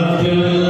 Abdullah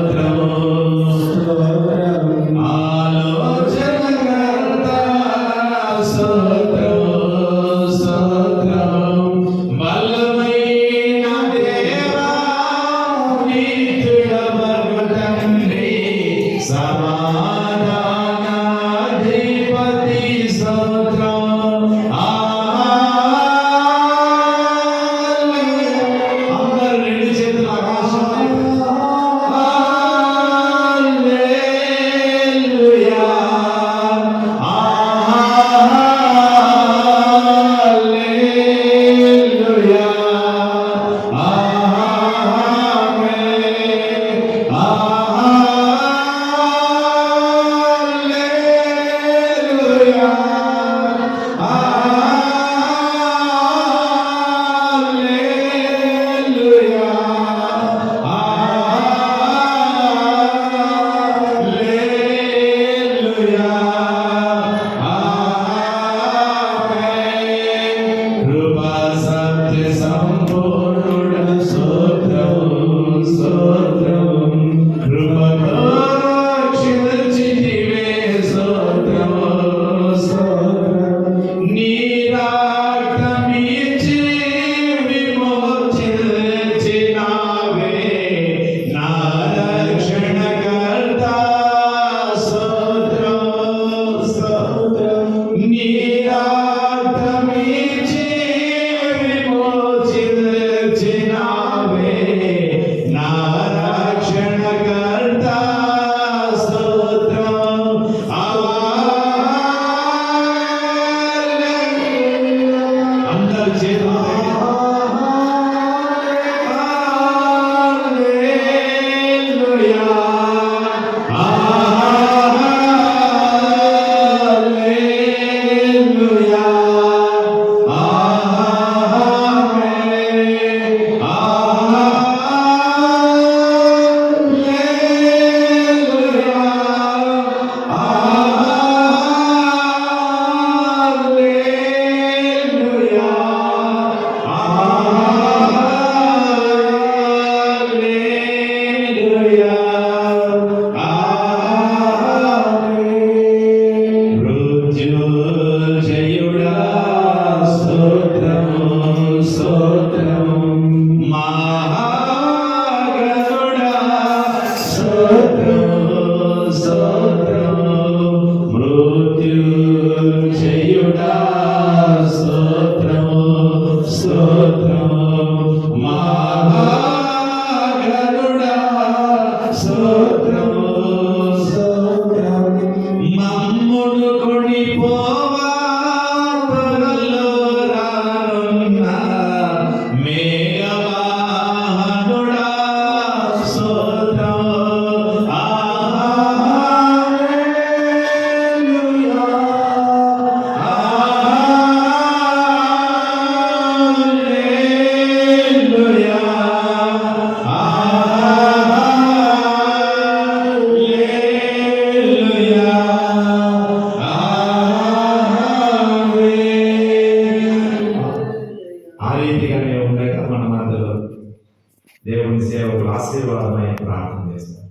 దేవుని సేవకు ఆశీర్వాదమై ప్రార్థన చేస్తాను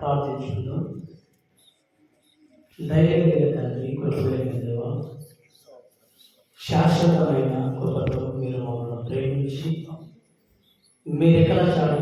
ప్రార్థించుకుందాం. దయగలిగిన తండ్రి కృపగలిగిన దేవ శాశ్వతమైన కృపతో మీరు మమ్మల్ని ప్రేమించి మీరు ఎక్కడ చాటు